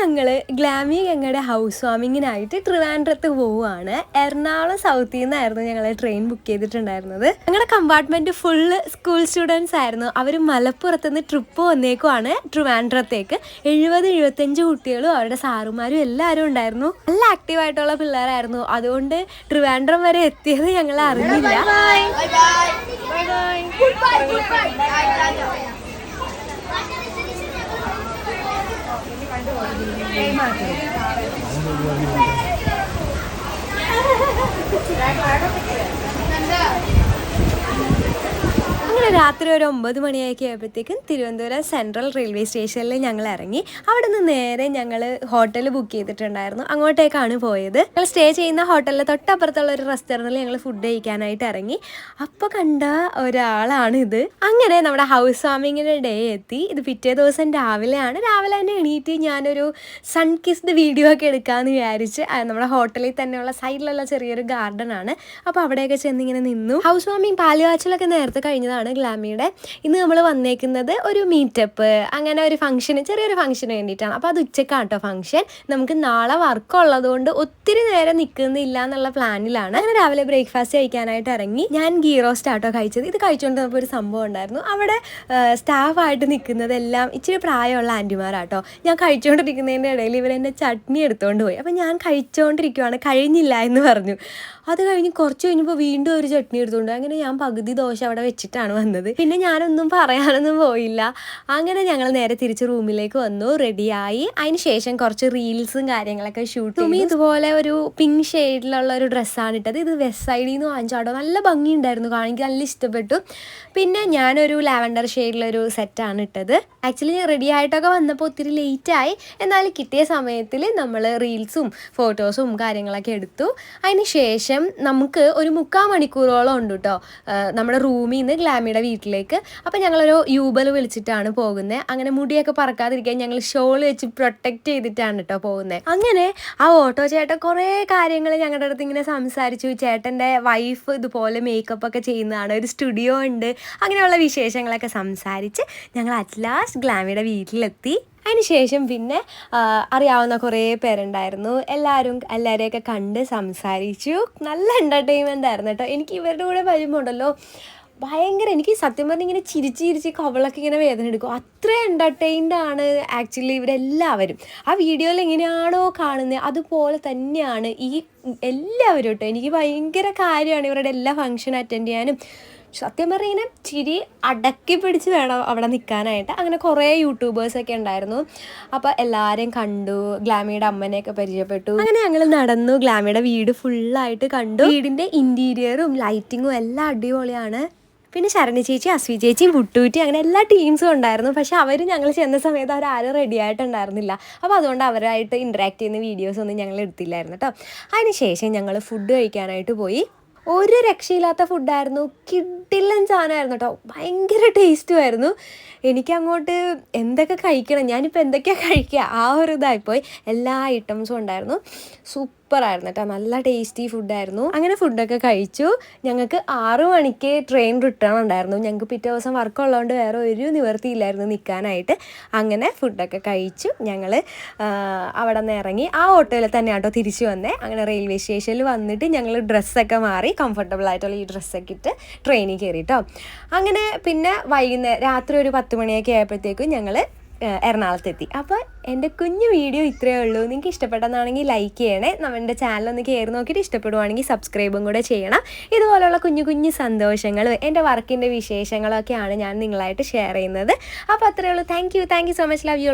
ഞങ്ങൾ ഗ്ലാമി ഗംഗയുടെ ഹൗസ് വാമിങ്ങിനായിട്ട് ട്രിവാൻഡ്രത്ത് പോവുകയാണ്. എറണാകുളം സൗത്തിൽ നിന്നായിരുന്നു ഞങ്ങൾ ട്രെയിൻ ബുക്ക് ചെയ്തിട്ടുണ്ടായിരുന്നത്. ഞങ്ങളുടെ കമ്പാർട്ട്മെന്റ് ഫുള്ള് സ്കൂൾ സ്റ്റുഡൻസ് ആയിരുന്നു. അവർ മലപ്പുറത്ത് നിന്ന് ട്രിപ്പ് വന്നേക്കുവാണ് ട്രിവാൻഡ്രത്തേക്ക്. എഴുപത് എഴുപത്തഞ്ച് കുട്ടികളും അവരുടെ സാറുമാരും എല്ലാവരും ഉണ്ടായിരുന്നു. നല്ല ആക്റ്റീവായിട്ടുള്ള പിള്ളേരായിരുന്നു. അതുകൊണ്ട് ട്രിവാൻഡ്രം വരെ എത്തിയത് ഞങ്ങൾ അറിഞ്ഞില്ല. അങ്ങനെ രാത്രി ഒരു ഒമ്പത് മണിയൊക്കെ ആയപ്പോഴത്തേക്കും തിരുവനന്തപുരം സെൻട്രൽ റെയിൽവേ സ്റ്റേഷനിൽ ഞങ്ങൾ ഇറങ്ങി. അവിടെ നിന്ന് നേരെ ഞങ്ങൾ ഹോട്ടൽ ബുക്ക് ചെയ്തിട്ടുണ്ടായിരുന്നു. അങ്ങോട്ടേക്കാണ് പോയത്. ഞങ്ങൾ സ്റ്റേ ചെയ്യുന്ന ഹോട്ടലിൽ തൊട്ടപ്പുറത്തുള്ള ഒരു റെസ്റ്റോറന്റിൽ ഞങ്ങൾ ഫുഡ് കഴിക്കാനായിട്ട് ഇറങ്ങി. അപ്പോൾ കണ്ട ഒരാളാണ് ഇത്. അങ്ങനെ നമ്മുടെ ഹൗസ് വാമിങ്ങിന്റെ ഡേ എത്തി. ഇത് പിറ്റേ ദിവസം രാവിലെയാണ്. രാവിലെ തന്നെ എണീറ്റ് ഞാനൊരു സൺ കിസ്ഡ് വീഡിയോ ഒക്കെ എടുക്കാമെന്ന് വിചാരിച്ച് നമ്മുടെ ഹോട്ടലിൽ തന്നെയുള്ള സൈഡിലുള്ള ചെറിയൊരു ഗാർഡൻ ആണ്. അപ്പോൾ അവിടെയൊക്കെ ചെന്ന് ഇങ്ങനെ നിന്നു. ഹൗസ് വാമിങ് പാലുകാച്ചിലൊക്കെ നേരത്തെ കഴിഞ്ഞതാണ്. ഗ്ലാമിയുടെ. ഇന്ന് നമ്മൾ വന്നേക്കുന്നത് ഒരു മീറ്റപ്പ് അങ്ങനെ ഒരു ഫംഗ്ഷന് ചെറിയൊരു ഫംഗ്ഷന് വേണ്ടിയിട്ടാണ്. അപ്പോൾ അത് ഉച്ചക്കാട്ടോ ഫംഗ്ഷൻ നമുക്ക് നാളെ വർക്ക് ഉള്ളതുകൊണ്ട് ഒത്തിരി നേരം നിൽക്കുന്നില്ല എന്നുള്ള പ്ലാനിലാണ് അങ്ങനെ രാവിലെ ബ്രേക്ക്ഫാസ്റ്റ് കഴിക്കാനായിട്ട് ഇറങ്ങി. ഞാൻ ഗീ റോസ്റ്റ് കഴിച്ചത്. ഇത് കഴിച്ചുകൊണ്ട് ഒരു സംഭവം ഉണ്ടായിരുന്നു. അവിടെ സ്റ്റാഫായിട്ട് നിൽക്കുന്നതെല്ലാം ഇച്ചിരി പ്രായമുള്ള ആന്റിമാരാട്ടോ. ഞാൻ കഴിച്ചുകൊണ്ടിരിക്കുന്നതിന്റെ ഇടയിൽ ഇവരെന്നെ ചട്നി എടുത്തുകൊണ്ട് പോയി. അപ്പോൾ ഞാൻ കഴിച്ചുകൊണ്ടിരിക്കുവാണ് കഴിഞ്ഞില്ല എന്ന് പറഞ്ഞു. അത് കഴിഞ്ഞ് കുറച്ച് കഴിഞ്ഞപ്പോൾ വീണ്ടും ഒരു ചട്നി എടുത്തുകൊണ്ട് അങ്ങനെ ഞാൻ പകുതി ദോശ അവിടെ വെച്ചിട്ടാണ് വന്നത്. പിന്നെ ഞാനൊന്നും പറയാനൊന്നും പോയില്ല. അങ്ങനെ ഞങ്ങൾ നേരെ തിരിച്ച് റൂമിലേക്ക് വന്നു റെഡിയായി. അതിന് ശേഷം കുറച്ച് റീൽസും കാര്യങ്ങളൊക്കെ ഷൂട്ട് തുമി ഇതുപോലെ ഒരു പിങ്ക് ഷെയ്ഡിലുള്ള ഒരു ഡ്രസ്സാണ് ഇട്ടത്. ഇത് വെസ്റ്റ് സൈഡിൽ നിന്ന് വാങ്ങിച്ചാടോ നല്ല ഭംഗിയുണ്ടായിരുന്നു കാണാൻ. എനിക്ക് നല്ല ഇഷ്ടപ്പെട്ടു. പിന്നെ ഞാനൊരു ലാവൻഡർ ഷെയ്ഡിലൊരു സെറ്റാണ് ഇട്ടത്. ആക്ച്വലി ഞാൻ റെഡി ആയിട്ടൊക്കെ വന്നപ്പോൾ ഒത്തിരി ലേറ്റായി എന്നാൽ കിട്ടിയ സമയത്തിൽ നമ്മൾ റീൽസും ഫോട്ടോസും കാര്യങ്ങളൊക്കെ എടുത്തു. അതിന് ശേഷം നമുക്ക് ഒരു മുക്കാൽ മണിക്കൂറോളം ഉണ്ട് കേട്ടോ നമ്മുടെ റൂമിൽ നിന്ന് ഗ്ലാമിയുടെ വീട്ടിലേക്ക്. അപ്പോൾ ഞങ്ങളൊരു യൂബൽ വിളിച്ചിട്ടാണ് പോകുന്നത് അങ്ങനെ മുടിയൊക്കെ പറക്കാതിരിക്കാൻ ഞങ്ങൾ ഷോൾ വെച്ച് പ്രൊട്ടക്റ്റ് ചെയ്തിട്ടാണ് കേട്ടോ പോകുന്നത് അങ്ങനെ ആ ഓട്ടോ ചേട്ടൻ കുറേ കാര്യങ്ങൾ ഞങ്ങളുടെ അടുത്ത് ഇങ്ങനെ സംസാരിച്ചു. ചേട്ടന്റെ വൈഫ് ഇതുപോലെ മേക്കപ്പ് ഒക്കെ ചെയ്യുന്നതാണ്. ഒരു സ്റ്റുഡിയോ ഉണ്ട്. അങ്ങനെയുള്ള വിശേഷങ്ങളൊക്കെ സംസാരിച്ച് ഞങ്ങൾ അറ്റ് ലാസ്റ്റ് ഗ്ലാമിയുടെ വീട്ടിലെത്തി. അതിനുശേഷം പിന്നെ അറിയാവുന്ന കുറേ പേരുണ്ടായിരുന്നു. എല്ലാവരും എല്ലാവരെയൊക്കെ കണ്ട് സംസാരിച്ചു. നല്ല എന്റർടൈൻമെന്റ് ആയിരുന്നു കേട്ടോ എനിക്ക് ഇവരുടെ കൂടെ വരുമ്പോൾ ഉണ്ടല്ലോ ഭയങ്കര എനിക്ക് സത്യം പറഞ്ഞ് ഇങ്ങനെ ചിരിച്ച് ചിരിച്ച് കവളൊക്കെ ഇങ്ങനെ വേദന എടുക്കും. അത്ര എന്റർടൈൻഡ് ആണ് ആക്ച്വലി ഇവരെല്ലാവരും. ആ വീഡിയോയിൽ എങ്ങനെയാണോ കാണുന്നത് അതുപോലെ തന്നെയാണ് ഈ എല്ലാവരും കേട്ടോ എനിക്ക് ഭയങ്കര കാര്യമാണ് ഇവരുടെ എല്ലാ ഫങ്ഷൻ അറ്റൻഡ് ചെയ്യാനും. സത്യം പറഞ്ഞാൽ ഇങ്ങനെ ചിരി അടക്കി പിടിച്ച് വേണം അവിടെ നിൽക്കാനായിട്ട് അങ്ങനെ കുറേ യൂട്യൂബേഴ്സൊക്കെ ഉണ്ടായിരുന്നു. അപ്പോൾ എല്ലാവരെയും കണ്ടു ഗ്ലാമിയുടെ അമ്മനെയൊക്കെ പരിചയപ്പെട്ടു. അങ്ങനെ ഞങ്ങൾ നടന്നു ഗ്ലാമിയുടെ വീട് ഫുള്ളായിട്ട് കണ്ടു. വീടിന്റെ ഇന്റീരിയറും ലൈറ്റിങ്ങും എല്ലാം അടിപൊളിയാണ്. പിന്നെ ശരണി ചേച്ചി അസ്വി ചേച്ചി പുട്ടൂറ്റി അങ്ങനെ എല്ലാ ടീംസും ഉണ്ടായിരുന്നു. പക്ഷെ അവർ ഞങ്ങൾ ചെന്ന സമയത്ത് അവരാരും റെഡി ആയിട്ടുണ്ടായിരുന്നില്ല. അപ്പോൾ അതുകൊണ്ട് അവരായിട്ട് ഇൻട്രാക്ട് ചെയ്യുന്ന വീഡിയോസ് ഒന്നും ഞങ്ങൾ എടുത്തില്ലായിരുന്നു കേട്ടോ അതിനുശേഷം ഞങ്ങൾ ഫുഡ് കഴിക്കാനായിട്ട് പോയി. ഒരു രക്ഷയില്ലാത്ത ഫുഡായിരുന്നു കിഡില്ലൻ സാധനമായിരുന്നു കേട്ടോ ഭയങ്കര ടേസ്റ്റുമായിരുന്നു എനിക്ക് അങ്ങോട്ട് എന്തൊക്കെ കഴിക്കണം ഞാനിപ്പോൾ എന്തൊക്കെയാണ് കഴിക്കുക ആ ഒരു ഇതായിപ്പോയി. എല്ലാ ഐറ്റംസും ഉണ്ടായിരുന്നു. സൂപ്പറായിരുന്നു കേട്ടോ നല്ല ടേസ്റ്റി ഫുഡായിരുന്നു അങ്ങനെ ഫുഡൊക്കെ കഴിച്ചു. ഞങ്ങൾക്ക് ആറു മണിക്ക് ട്രെയിൻ റിട്ടേൺ ഉണ്ടായിരുന്നു. ഞങ്ങൾക്ക് പിറ്റേ ദിവസം വർക്ക് ഉള്ളതുകൊണ്ട് വേറെ ഒരു നിവർത്തിയില്ലായിരുന്നു നിൽക്കാനായിട്ട് അങ്ങനെ ഫുഡൊക്കെ കഴിച്ചു. ഞങ്ങൾ അവിടെ നിന്ന് ഇറങ്ങി. ആ ഓട്ടോയിൽ തന്നെ ആട്ടോ തിരിച്ചു വന്നേ. അങ്ങനെ റെയിൽവേ സ്റ്റേഷനിൽ വന്നിട്ട് ഞങ്ങൾ ഡ്രസ്സൊക്കെ മാറി കംഫർട്ടബിൾ ആയിട്ടുള്ള ഈ ഡ്രസ്സൊക്കെ ഇട്ട് ട്രെയിനിൽ കയറി കേട്ടോ അങ്ങനെ പിന്നെ വൈകുന്നേരം രാത്രി ഒരു പത്ത് മണിയൊക്കെ ആയപ്പോഴത്തേക്കും ഞങ്ങൾ എറണാകുളത്തെത്തി. അപ്പോൾ എന്റെ കുഞ്ഞു വീഡിയോ ഇത്രയേ ഉള്ളൂ. നിങ്ങൾക്ക് ഇഷ്ടപ്പെട്ടെന്നാണെങ്കിൽ ലൈക്ക് ചെയ്യണേ. നമ്മുടെ ചാനൽ ഒന്ന് കയറി നോക്കിയിട്ട് ഇഷ്ടപ്പെടുവാണെങ്കിൽ സബ്സ്ക്രൈബും കൂടെ ചെയ്യണം. ഇതുപോലുള്ള കുഞ്ഞു കുഞ്ഞു സന്തോഷങ്ങളും എന്റെ വർക്കിന്റെ വിശേഷങ്ങളൊക്കെയാണ് ഞാൻ നിങ്ങളായിട്ട് ഷെയർ ചെയ്യുന്നത്. അപ്പോൾ അത്രയേ ഉള്ളൂ. Thank you thank you so much love you